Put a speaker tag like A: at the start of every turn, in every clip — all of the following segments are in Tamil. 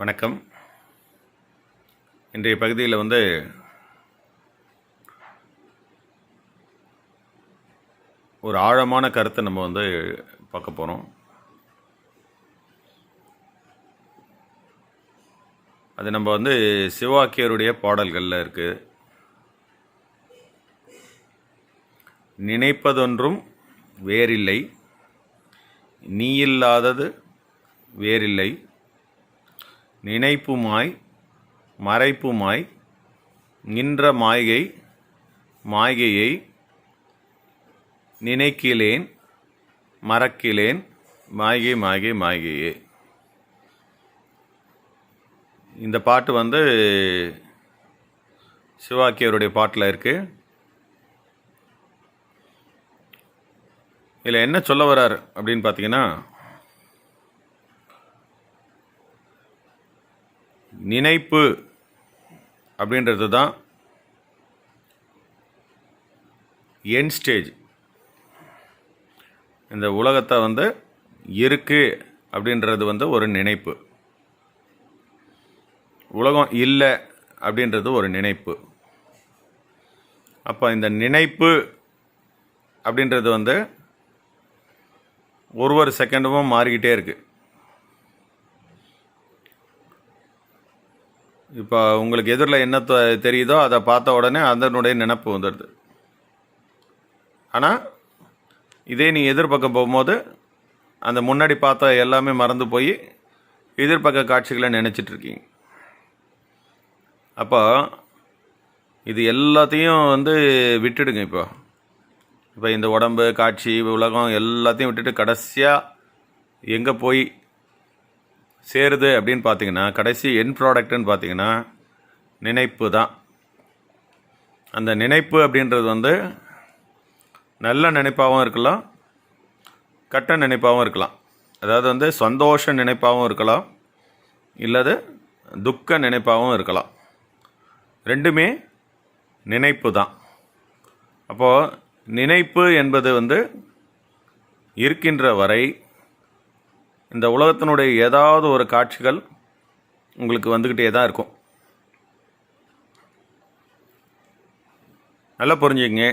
A: வணக்கம். இன்றைய பகுதியில் வந்து ஒரு ஆழமான கருத்தை நம்ம வந்து பார்க்க போகிறோம் அது நம்ம வந்து சிவாக்கியருடைய பாடல்களில் இருக்குது நினைப்பதொன்றும் வேறில்லை நீ இல்லாதது வேறில்லை. நினைப்புமாய் மறைப்புமாய் நின்ற மாய்கை மாய்கையை நினைக்கிலேன் மறக்கிலேன் மாய்கை மாய்கை மாய்கையே இந்த பாட்டு வந்து சிவாக்கியருடைய பாட்டில் இருக்குது இதில் என்ன சொல்ல வர்றார் அப்படின்னு பார்த்தீங்கன்னா நினைப்பு அப்படின்றது தான் என் ஸ்டேஜ் இந்த உலகத்தை வந்து இருக்குது அப்படின்றது வந்து ஒரு நினைப்பு. உலகம் இல்லை அப்படின்றது ஒரு நினைப்பு. அப்போ இந்த நினைப்பு அப்படின்றது வந்து ஒரு ஒரு செகண்டும் மாறிக்கிட்டே இருக்குது இப்போ உங்களுக்கு எதிரில் என்ன தெ- தெரியுதோ அதை பார்த்த உடனே அதனுடைய நினப்பு வந்துடுது. ஆனால் இதே நீ எதிர்பக்கம் போகும்போது அந்த முன்னாடி பார்த்த எல்லாமே மறந்து போய் எதிர்பக்க காட்சிகளை நினச்சிட்டு இருக்கீங்க. அப்போ இது எல்லாத்தையும் வந்து விட்டுடுங்க இப்போ. இப்போ இந்த உடம்பு காட்சி உலகம் எல்லாத்தையும் விட்டுட்டு கடைசியாக எங்கே போய் சேருது அப்படின்னு பார்த்தீங்கன்னா கடைசி என் ப்ராடக்ட்னு பார்த்தீங்கன்னா நினைப்பு தான். அந்த நினைப்பு அப்படின்றது வந்து நல்ல நினைப்பாகவும் இருக்கலாம் கட்ட நினைப்பாகவும் இருக்கலாம். அதாவது வந்து சந்தோஷ நினைப்பாகவும் இருக்கலாம் இல்லது துக்க நினைப்பாகவும் இருக்கலாம். ரெண்டுமே நினைப்பு தான். அப்போது நினைப்பு என்பது வந்து இருக்கின்ற வரை இந்த உலகத்தினுடைய ஏதாவது ஒரு காட்சிகள் உங்களுக்கு வந்துக்கிட்டே தான் இருக்கும். நல்லா புரிஞ்சுங்க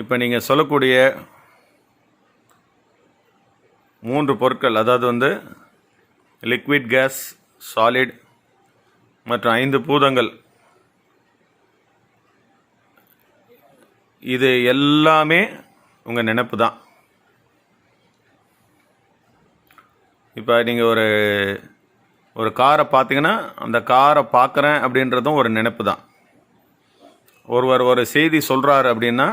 A: இப்போ நீங்கள் சொல்லக்கூடிய மூன்று பொருட்கள் அதாவது வந்து லிக்விட் கேஸ் சாலிட் மற்றும் ஐந்து பூதங்கள். இது எல்லாமே உங்கள் நினைப்பு தான். இப்போ நீங்கள் ஒரு ஒரு காரை பார்த்தீங்கன்னா அந்த காரை பார்க்குறேன் அப்படின்றதும் ஒரு நினைப்பு தான் ஒருவர் ஒரு செய்தி சொல்கிறாரு அப்படின்னா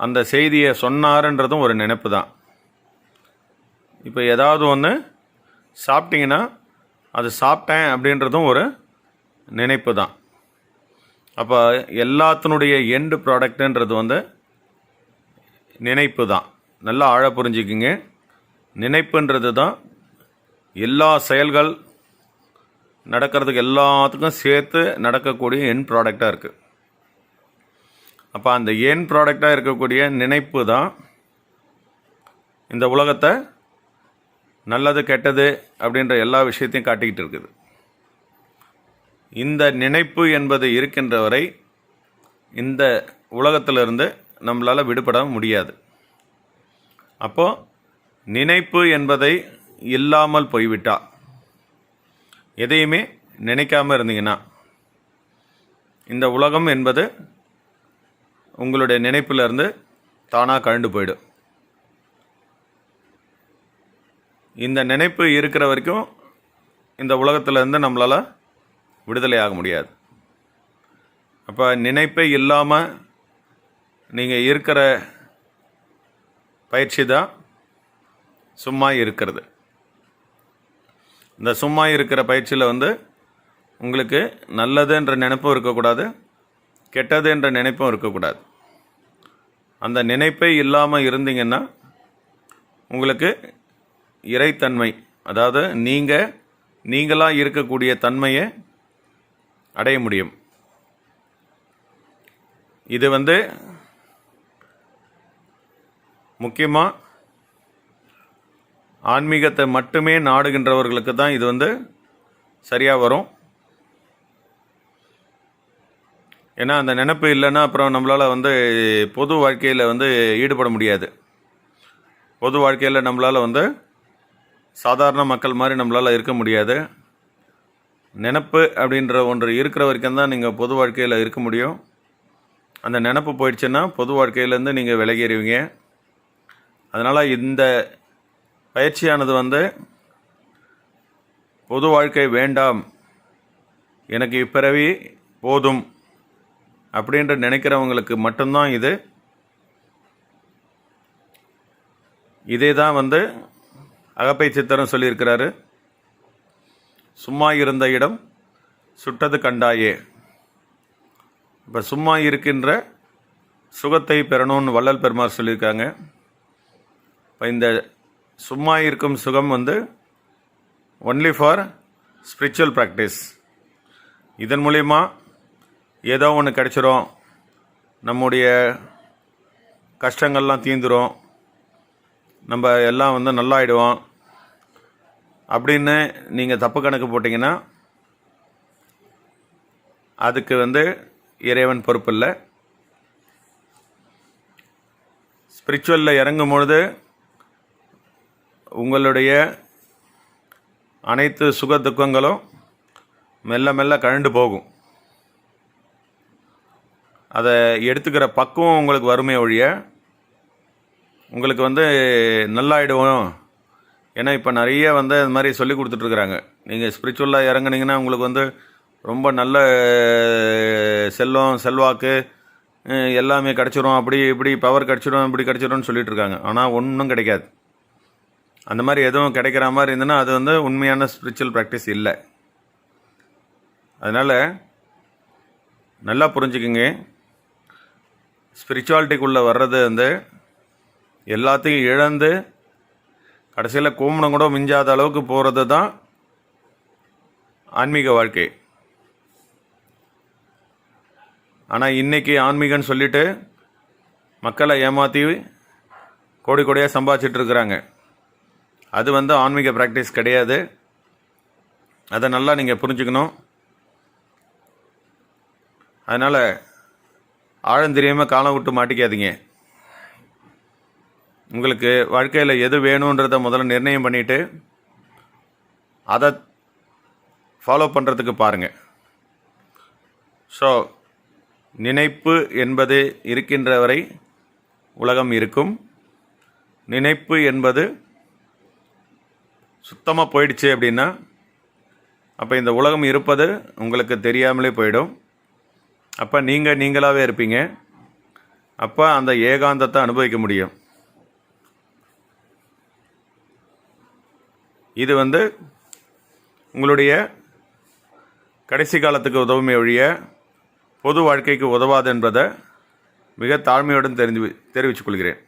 A: அந்த செய்தியை சொன்னாருன்றதும் ஒரு நினைப்பு தான் இப்போ ஏதாவது ஒன்று சாப்பிட்டிங்கன்னா அது சாப்பிட்டேன் அப்படின்றதும் ஒரு நினைப்பு தான் அப்போ எல்லாத்தினுடைய எண்டு ப்ராடக்ட்டுன்றது வந்து நினைப்பு தான் நல்லா ஆழ புரிஞ்சுக்குங்க. நினைப்புன்றது தான் எல்லா செயல்கள் நடக்கிறதுக்கு எல்லாத்துக்கும் சேர்த்து நடக்கக்கூடிய என் ப்ராடக்டாக இருக்குது அப்போ அந்த என் ப்ராடக்டாக இருக்கக்கூடிய நினைப்பு தான் இந்த உலகத்தை நல்லது கெட்டது அப்படின்ற எல்லா விஷயத்தையும் காட்டிக்கிட்டு இருக்குது. இந்த நினைப்பு என்பது இருக்கின்ற வரை இந்த உலகத்திலிருந்து நம்மளால் விடுபட முடியாது. அப்போது நினைப்பு என்பதை இல்லாமல் போய்விட்டா? எதையுமே நினைக்காம இருந்தீங்கன்னா இந்த உலகம் என்பது உங்களுடைய நினைப்பிலிருந்து தானாக கழண்டு போயிடும். இந்த நினைப்பு இருக்கிற வரைக்கும் இந்த உலகத்திலேருந்து நம்மளால் விடுதலை ஆக முடியாது. அப்போ நினைப்பே இல்லாமல் நீங்கள் இருக்கிற பயிற்சி தான் சும்மா இருக்கிறது. இந்த சும்மா இருக்கிற பயிற்சியில் வந்து உங்களுக்கு நல்லதுன்ற நினைப்பும் இருக்கக்கூடாது கெட்டது என்ற நினைப்பும் இருக்கக்கூடாது. அந்த நினைப்பே இல்லாமல் இருந்தீங்கன்னா உங்களுக்கு இறைத்தன்மை அதாவது நீங்கள் நீங்களாக இருக்கக்கூடிய தன்மையை அடைய முடியும். இது வந்து முக்கியமாக ஆன்மீகத்தை மட்டுமே நாடுகின்றவர்களுக்கு தான் இது வந்து சரியாக வரும். ஏன்னா அந்த நினப்பு இல்லைன்னா அப்புறம் நம்மளால் வந்து பொது வாழ்க்கையில் வந்து ஈடுபட முடியாது. பொது வாழ்க்கையில் நம்மளால் வந்து சாதாரண மக்கள் மாதிரி நம்மளால் இருக்க முடியாது. நினப்பு அப்படின்ற ஒன்று இருக்கிற வரைக்கும் தான் நீங்கள் பொது வாழ்க்கையில் இருக்க முடியும். அந்த நினப்பு போயிடுச்சுன்னா பொது வாழ்க்கையிலேருந்து நீங்கள் விலகிடுவீங்க அதனால் இந்த பயிற்சியானது வந்து பொது வாழ்க்கை வேண்டாம். எனக்கு இப்பிறவி போதும். அப்படின்ற நினைக்கிறவங்களுக்கு மட்டும்தான் இது. இதே தான் வந்து அகப்பை சித்தரும் சொல்லியிருக்கிறாரு சும்மா இருந்த இடம் சுட்டது கண்டாயே. இப்போ சும்மா இருக்கின்ற சுகத்தை பெறணும்னு வள்ளல் பெருமார் சொல்லியிருக்காங்க. இப்போ இந்த சும்மா இருக்கும் சுகம் வந்து ஒன்லி ஃபார் ஸ்பிரிச்சுவல் ப்ராக்டிஸ் இதன் மூலயமா ஏதோ ஒன்று கிடச்சிரும். நம்முடைய கஷ்டங்கள்லாம் தீந்துடும் நம்ம எல்லாம் வந்து நல்லாயிடுவோம். அப்படின்னு நீங்கள் தப்பு கணக்கு போட்டிங்கன்னா அதுக்கு வந்து இறைவன் பொறுப்பு இல்லை ஸ்பிரிச்சுவலில் இறங்கும் பொழுது உங்களுடைய அனைத்து சுக துக்கங்களும் மெல்ல மெல்ல கழண்டு போகும். அதை எடுத்துக்கிற பக்குவம் உங்களுக்கு வறுமை ஒழிய உங்களுக்கு வந்து நல்லாயிடுவோம். ஏன்னா இப்போ நிறைய வந்து இது மாதிரி சொல்லி கொடுத்துட்ருக்குறாங்க. நீங்கள் ஸ்பிரிச்சுவலாக இறங்குனீங்கன்னா உங்களுக்கு வந்து ரொம்ப நல்ல செல்வம் செல்வாக்கு எல்லாமே கிடச்சிரும். அப்படி இப்படி பவர் கிடச்சிரும் இப்படி கிடச்சிரும்னு சொல்லிகிட்ருக்காங்க ஆனால் ஒன்றும் கிடைக்காது. அந்த மாதிரி எதுவும் கிடைக்கிற மாதிரி இருந்ததுன்னா அது வந்து உண்மையான ஸ்பிரிச்சுவல் ப்ராக்டிஸ் இல்லை. அதனால் நல்லா புரிஞ்சுக்குங்க. ஸ்பிரிச்சுவாலிட்டிக்குள்ளே வர்றது வந்து எல்லாத்தையும் இழந்து கடைசியில் கூமணம் கூட மிஞ்சாத அளவுக்கு போகிறது தான் ஆன்மீக வாழ்க்கை. ஆனால் இன்னைக்கு ஆன்மீகன்னு சொல்லிவிட்டு மக்களை ஏமாற்றி கோடி கோடியாக சம்பாதிச்சிட்ருக்குறாங்க அது வந்து ஆன்மீக ப்ராக்டிஸ் கிடையாது. அதை நல்லா நீங்கள் புரிஞ்சுக்கணும். அதனால் ஆழம் காலம் விட்டு மாட்டிக்காதீங்க. உங்களுக்கு வாழ்க்கையில் எது வேணுன்றதை முதல்ல நிர்ணயம் பண்ணிவிட்டு அதை ஃபாலோ பண்ணுறதுக்கு பாருங்கள் ஸோ நினைப்பு என்பது இருக்கின்ற வரை உலகம் இருக்கும். நினைப்பு என்பது சுத்தமாக போயிடுச்சு அப்படின்னா அப்போ இந்த உலகம் இருப்பது உங்களுக்கு தெரியாமலே போயிடும். அப்போ நீங்கள் நீங்களாகவே இருப்பீங்க. அப்போ அந்த ஏகாந்தத்தை அனுபவிக்க முடியும். இது வந்து உங்களுடைய கடைசி காலத்துக்கு உதவுமே ஒழிய பொது வாழ்க்கைக்கு உதவாது என்பதை மிக தாழ்மையுடன் தெரிஞ்சு தெரிவித்துக் கொள்கிறேன்